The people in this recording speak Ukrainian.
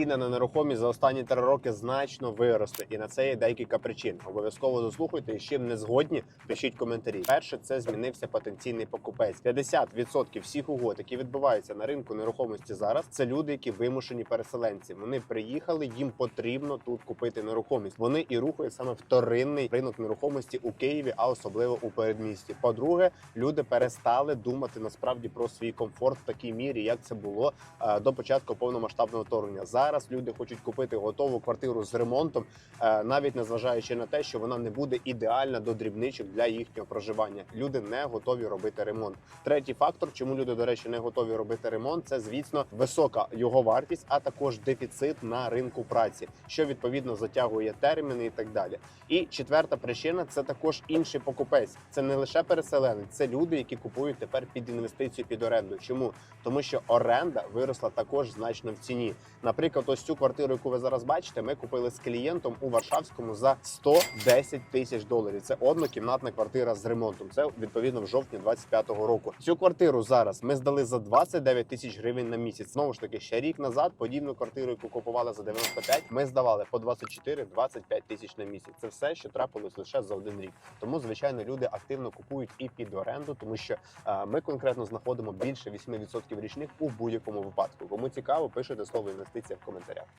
Ціни на нерухомість за останні три роки значно виросли, і на це є декілька причин. Обов'язково дослухайте, і з чим не згодні, пишіть коментарі. Перше, це змінився потенційний покупець. 50% всіх угод, які відбуваються на ринку нерухомості зараз, це люди, які вимушені переселенці. Вони приїхали, їм потрібно тут купити нерухомість. Вони і рухають саме вторинний ринок нерухомості у Києві, а особливо у передмісті. По-друге, люди перестали думати насправді про свій комфорт в такій мірі, як це було е, до початку повномасштабного вторгнення. Зараз люди хочуть купити готову квартиру з ремонтом, е, навіть незважаючи на те, що вона не буде ідеальна до дрібничок для їхнього проживання. Люди не готові робити ремонт. Третій фактор, чому люди, до речі, не готові робити ремонт, це звісно висока його вартість, а також дефіцит на ринку праці, що відповідно затягує терміни і так далі. І четверта причина це також інший покупець. Це не лише переселенець, це люди, які купують тепер під інвестицію під оренду. Чому? Тому що оренда виросла також значно в ціні. Наприклад, ось цю квартиру, яку ви зараз бачите, ми купили з клієнтом у Варшавському за 110 тисяч доларів. Це однокімнатна квартира з ремонтом. Це відповідно в жовтні 25-го року. Цю квартиру зараз ми здали за 29 тисяч гривень на місяць. Знову ж таки, ще рік назад подібну квартиру, яку купували за 95, ми здавали по 24-25 тисяч на місяць. Це все, що трапилось лише за один рік. Тому, звичайно, люди активно купують і під оренду, тому що е, ми конкретно знаходимо більше 8% річних у будь-якому випадку. Кому цікаво, пишете слово інвестиція в коментарях.